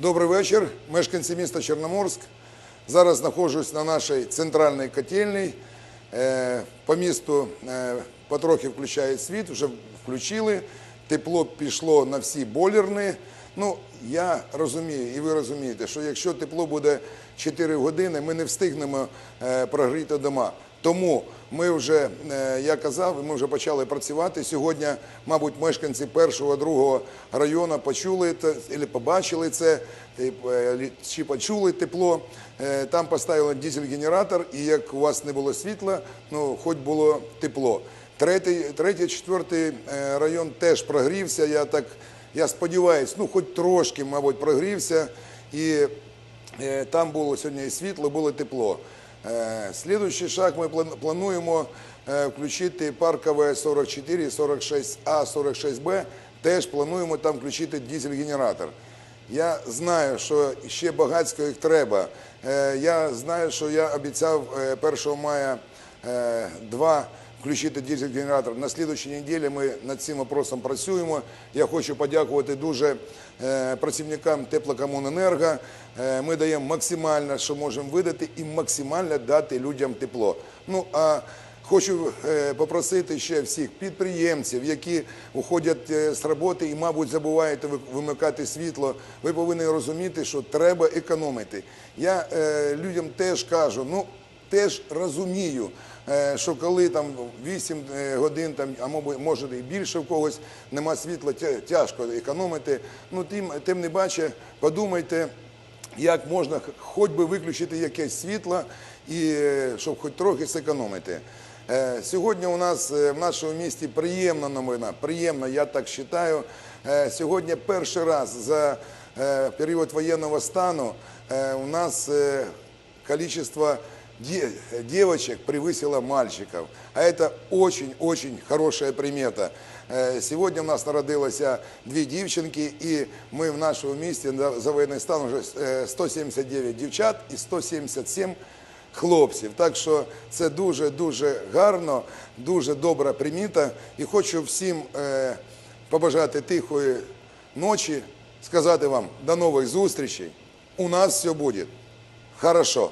Добрий вечір, мешканці міста Чорноморськ. Зараз знаходжусь на нашій центральній котельній. Е, По місту е, потрохи включають світ, вже включили. Тепло пішло на всі бойлерні. Ну, я розумію, і ви розумієте, що якщо тепло буде 4 години, ми не встигнемо е, прогріти дома. Тому ми вже, е, я казав, ми вже почали працювати. Сьогодні, мабуть, мешканці першого, другого району почули це, або побачили це, е, чи почули тепло. Е, Там поставили дизель-генератор, і як у вас не було світла, ну хоч було тепло. Третій, третій, четвертий район теж прогрівся. Я так, я сподіваюся, ну хоч трошки, мабуть, прогрівся. І Там було сьогодні і світло, було тепло. Е, Слідуючий шаг ми план- плануємо е, включити паркове 44, 46А, 46Б. Теж плануємо там включити дизель-генератор. Я знаю, що ще багатько їх треба. Е, Я знаю, що я обіцяв е, 1 мая два включити дизель-генератор. На слідчій неділі ми над цим вопросом працюємо. Я хочу подякувати дуже е, працівникам теплокомуненерго. Е, Ми даємо максимально, що можемо видати, і максимально дати людям тепло. Ну а Хочу е, попросити ще всіх підприємців, які уходять з роботи і, мабуть, забуваєте ви- вимикати світло. Ви повинні розуміти, що треба економити. Я людям теж кажу, ну теж розумію, е, що коли там 8 е, годин, там, а може і більше в когось нема світла, тяжко економити. Ну тим, не баче, подумайте як можна хоч би виключити якесь світло, і е, щоб хоч трохи зекономити. Сьогодні у нас в нашому місті приємна новина, приємна, я так вважаю. Сьогодні перший раз за період воєнного стану у нас де- девочек превысило мальчиков. А это очень-очень хорошая примета. Е, Сьогодні в нас народилося дві дівчинки, і ми в нашому місті за воєнний стан вже е, 179 дівчат і 177 хлопців. Так що це дуже-дуже гарно, дуже добра приміта. І хочу всім е, побажати тихої ночі, сказати вам до нових зустрічей. У нас все буде хорошо.